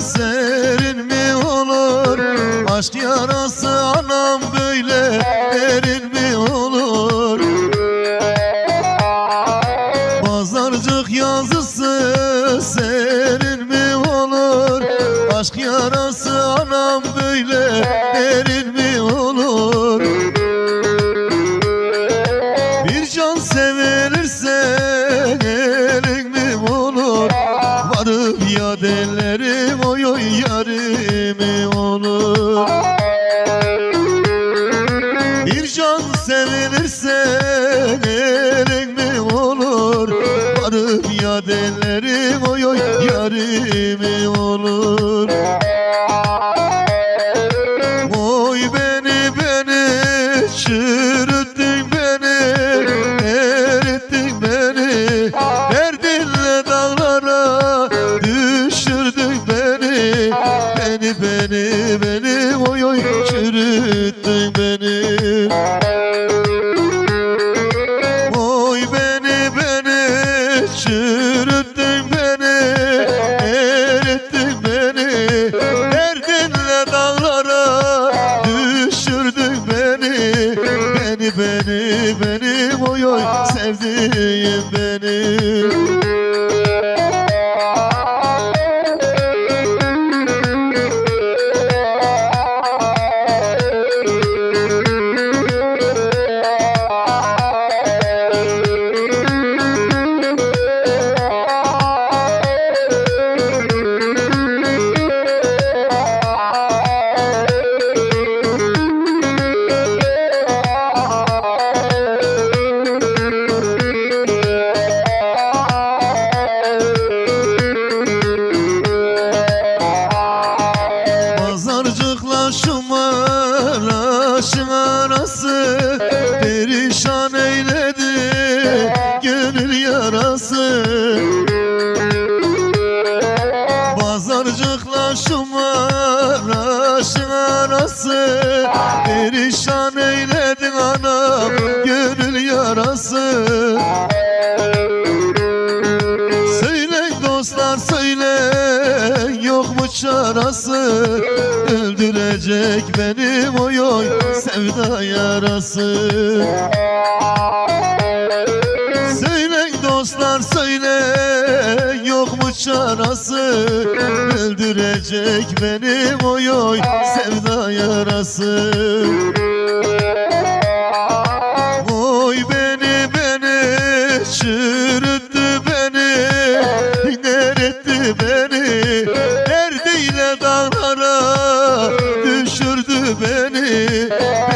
serin mi olur? Aşk yarası anam böyle er Varıp ya ellerim oy oy yarim olur? Oy beni beni çürüttün beni Erittin beni. Derdinle dağlara düşürdün beni. Beni beni beni Beni beni oy oy. Sevdiğim beni Öldürecek benim oy oy sevda yarası. Söyle dostlar söyle yok mu çarası? Öldürecek benim oy oy sevda yarası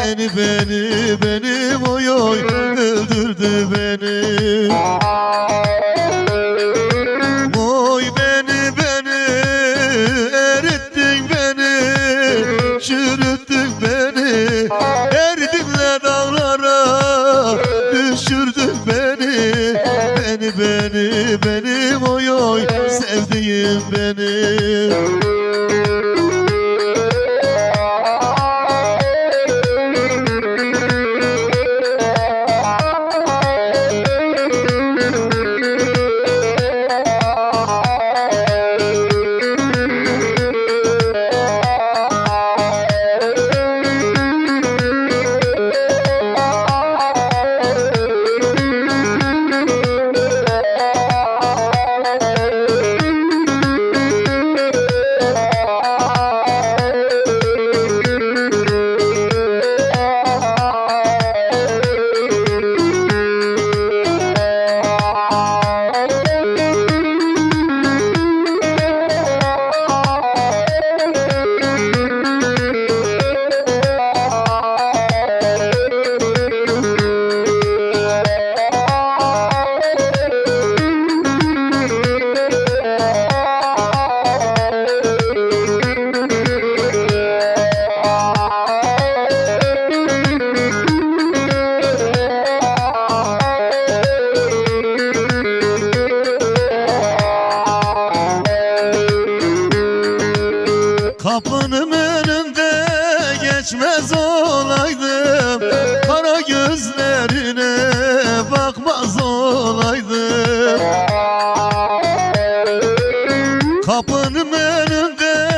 Beni beni beni oy oy öldürdü beni. Oy beni beni erittin beni Çürüttün beni. Derdinle dağlara düşürdün beni. Beni beni Kapının önünde geçmez olaydım. Kara gözlerine bakmaz olaydım. Kapının önünde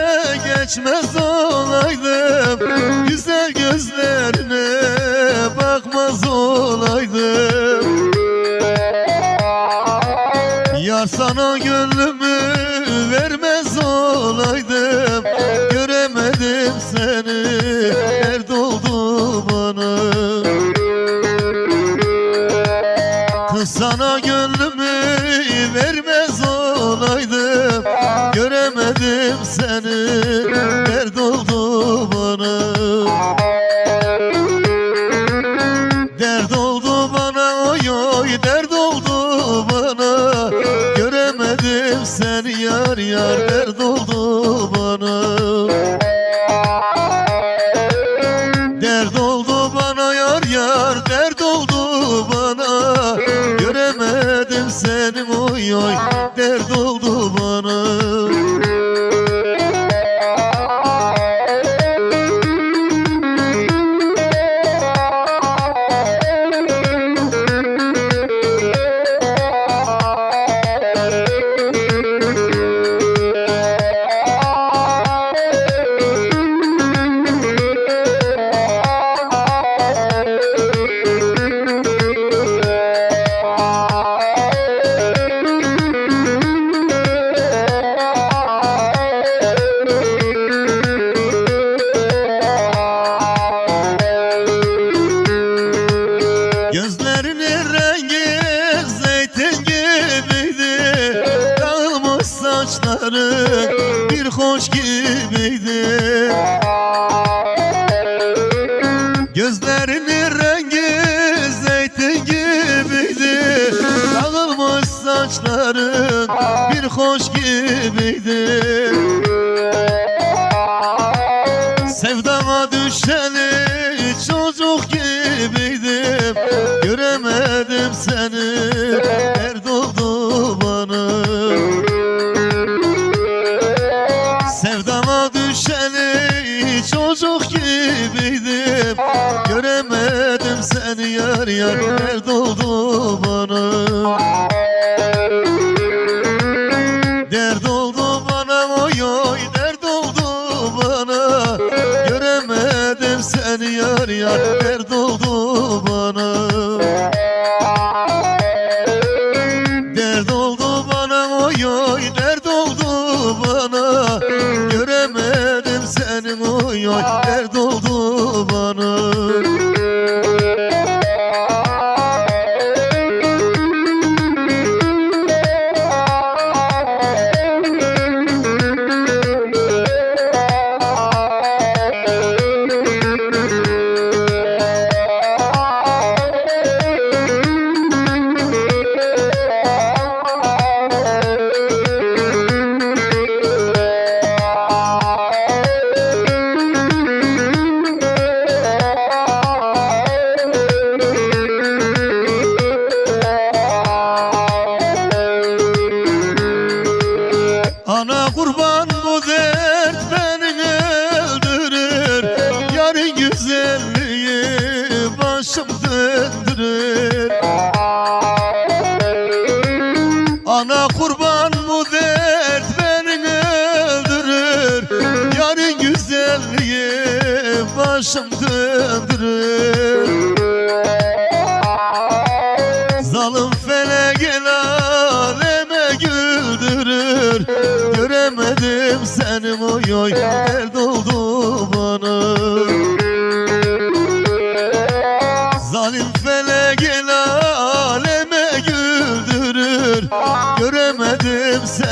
geçmez olaydım. Güzel gözlerine bakmaz olaydım. Yar sana gönlüm gönlümü vermez olaydım. Göremedim seni dert oldu bana. Dert oldu bana oy oy dert oldu bana. Göremedim seni yar yar dert oldu gibiydi Gözlerinin rengi zeytin gibiydi. Dağılmış saçların bir hoş gibiydi. Sevdama düşeni çocuk gibiydim. Göremedim seni Seni oy oy dert oldu bana Ana kurban bu dert beni öldürür. Yarın güzelliği başım döndürür. Ana kurban bu dert beni öldürür. Yarın güzelliği başım döndürür oy oy dert oldu bana. Zalim felek el aleme güldürür. Göremedim seni